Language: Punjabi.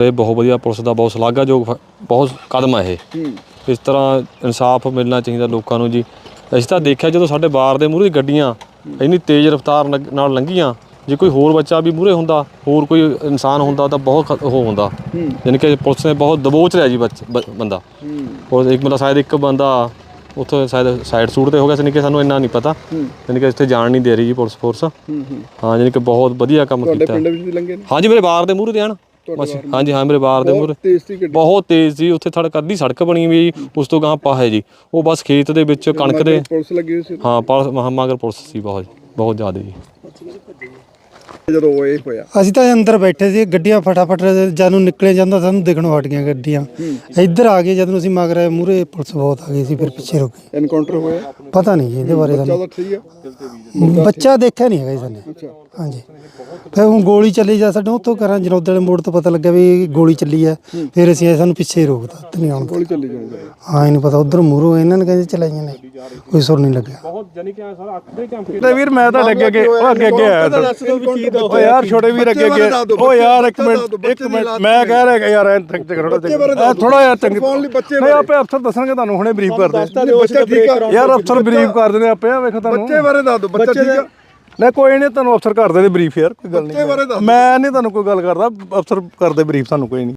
ਇਹ ਬਹੁਤ ਵਧੀਆ ਪੁਲਿਸ ਦਾ ਬਹੁਤ ਸ਼ਲਾਘਾਯੋਗ ਫ- ਬਹੁਤ ਕਦਮ ਹੈ ਇਹ। ਇਸ ਤਰ੍ਹਾਂ ਇਨਸਾਫ ਮਿਲਣਾ ਚਾਹੀਦਾ ਲੋਕਾਂ ਨੂੰ ਜੀ। ਅਸੀਂ ਤਾਂ ਦੇਖਿਆ ਜਦੋਂ ਸਾਡੇ ਬਾਰ ਦੇ ਮੂਹਰੇ ਗੱਡੀਆਂ ਇੰਨੀ ਤੇਜ਼ ਰਫ਼ਤਾਰ ਨਗ- ਨਾਲ ਲੰਘੀਆਂ ਜੇ ਕੋਈ ਹੋਰ ਬੱਚਾ ਵੀ ਮੂਹਰੇ ਹੁੰਦਾ ਹੋਰ ਕੋਈ ਇਨਸਾਨ ਹੁੰਦਾ ਤਾਂ ਬਹੁਤ ਖ- ਉਹ ਹੁੰਦਾ। ਯਾਨੀ ਕਿ ਪੁਲਿਸ ਨੇ ਬਹੁਤ ਦਬੋਚ ਲਿਆ ਜੀ ਬੱਚ- ਬ- ਬੰਦਾ। ਉਹ ਇੱਕ ਬੰਦਾ ਸ਼ਾਇਦ ਇੱਕ ਬੰਦਾ ਉੱਥੋਂ ਸ਼ਾਇਦ ਸਾਈਡ ਸੂਟ ਤੇ ਹੋ ਗਿਆ ਸੀ ਨਹੀਂ ਕਿ ਸਾਨੂੰ ਇੰਨਾ ਨਹੀਂ ਪਤਾ। ਯਾਨੀ ਕਿ ਇੱਥੇ ਜਾਣ ਨਹੀਂ ਦੇ ਰਹੀ ਜੀ ਪੁਲਿਸ ਫੋਰਸ ਹੂੰ ਯਾਨੀ ਕਿ ਬਹੁਤ ਵਧੀਆ ਕੰਮ ਤੁਹਾਡੇ ਕੀਤਾ। ਪਿੰਡ ਵਿੱਚ ਵੀ ਲੰਗੇ ਨੇ? ਹਾਂਜੀ ਮੇਰੇ ਬਾਰ ਦੇ ਮੂਹਰੇ ਦੇ ਹਨ। ਬਸ ਹਾਂਜੀ ਹਾਂ ਮੇਰੇ ਬਾਰ ਦੇ ਮੂਹਰੇ ਤੇਜ਼ ਸੀ ਗੱਡੀ। ਬਹੁਤ ਤੇਜ਼ ਸੀ ਉੱਥੇ ਸੜਕ ਅੱਧੀ ਸੜਕ ਬਣੀ ਹੋਈ ਜੀ ਉਸ ਤੋਂ ਗਾਂ ਪਾ ਹੈ ਜੀ। ਉਹ ਬਸ ਖੇਤ ਦੇ ਵਿੱਚ ਕਣਕ ਦੇ ਪੁਲਿਸ ਲੱਗੀ ਹੋਈ ਸੀ ਹਾਂ ਪੁਲਿਸ ਮਹਾਮਾਗਰ ਪੁਲਿਸ ਸੀ ਬਹੁਤ ਬਹੁਤ ਜ਼ਿਆਦਾ ਜੀ। ਜਦੋਂ ਉਹ ਇਹ ਹੋਇਆ। ਅਸੀਂ ਤਾਂ ਅੰਦਰ ਬੈਠੇ ਸੀ ਗੱਡੀਆਂ ਫਟਾਫਟ ਜਦ ਨੂੰ ਨਿਕਲੇ ਜਾਂਦਾ ਸਾਨੂੰ ਦਿਖਣੋਂ ਹਟ ਗਈਆਂ ਗੱਡੀਆਂ। ਇੱਧਰ ਆ ਗਏ ਜਦੋਂ ਅਸੀਂ ਮਗਰ ਆਏ ਮੂਰੇ ਪੁਲਿਸ ਬਹੁਤ ਆ ਗਈ ਸੀ ਫਿਰ ਪਿੱਛੇ ਰੁਕ ਗਏ। ਐਨਕਾਊਂਟਰ ਹੋਇਆ? ਪਤਾ ਨਹੀਂ ਜੀ ਇਹਦੇ ਬਾਰੇ ਸਾਨੂੰ। ਆ। ਬੱਚਾ ਦੇਖਿਆ ਨਹੀਂ ਹੈਗਾ ਜੀ ਸਾਨੇ। ਅੱਛਾ। ਹਾਂਜੀ। ਫਿਰ ਹੁਣ ਗੋਲੀ ਚੱਲੀ ਜਾ ਸਾਡੇ ਉੱਥੋਂ ਕਰਾਂ ਜਨੌਦ ਵਾਲੇ ਮੋੜ ਤੋਂ ਪਤਾ ਲੱਗਿਆ ਵੀ ਗੋਲੀ ਚੱਲੀ ਹੈ। ਫਿਰ ਅਸੀਂ ਆਏ, ਸਾਨੂੰ ਪਿੱਛੇ ਹੀ ਰੋਕਤਾ ਤੇ ਨਹੀਂ ਆਉਣ ਗੋਲੀ ਚੱਲੀ ਜਾਂਦੀ ਹਾਂ ਇਹ ਨਹੀਂ ਪਤਾ ਉਧਰ ਮੂਰੋਂ ਇਹਨਾਂ ਨੇ ਕਹਿੰਦੇ ਚਲਾਈਆਂ ਨੇ। ਕੋਈ ਸੁਰ ਨਹੀਂ ਲੱਗਿਆ। ਬਹੁਤ ਜਾਨੀ ਕਿ ਸਾਰਾ ਅੱਖ ਦੇ ਕੰਮ ਤੇ ਵੀਰ ਮੈਂ ਤਾਂ ਅੱਗੇ ਅੱਗੇ ਉਹ ਅੱਗੇ ਅੱਗੇ ਆਇਆ। ਓ ਯਾਰ ਛੋਟੇ ਵੀਰ ਅੱਗੇ ਅੱਗੇ। ਓ ਯਾਰ ਇੱਕ ਮਿੰਟ ਇੱਕ ਮਿੰਟ। ਮੈਂ ਕਹਿ ਰਿਹਾ ਯਾਰ ਐ ਤੱਕ ਥੋੜਾ ਥੋੜਾ ਜਿਹਾ ਚੰਗੀ ਨਹੀਂ ਆਪੇ ਅਫਸਰ ਦੱਸਣਗੇ ਤੁਹਾਨੂੰ ਹੁਣੇ ਬਰੀਫ ਕਰਦੇ। ਬੱਚਾ ਠੀਕ ਆ? ਯਾਰ ਅਫਸਰ ਬਰੀਫ ਕਰ ਦਿੰਦੇ ਆਪੇ ਆ ਵੇਖੋ ਤੁਹਾਨੂੰ। ਬੱਚੇ ਬਾਰੇ ਦੱਸ ਦਿਓ ਬੱਚਾ ਠੀਕ ਆ? ਨਹੀਂ ਕੋਈ ਨਹੀਂ ਤੁਹਾਨੂੰ ਅਫਸਰ ਕਰ ਦੇ ਬਰੀਫ ਯਾਰ ਕੋਈ ਗੱਲ ਨਹੀਂ। ਮੈਂ ਨਹੀਂ ਤੁਹਾਨੂੰ ਕੋਈ ਗੱਲ ਕਰਦਾ ਅਫਸਰ ਕਰਦੇ ਬਰੀਫ ਤੁਹਾਨੂੰ ਕੋਈ ਨਹੀਂ।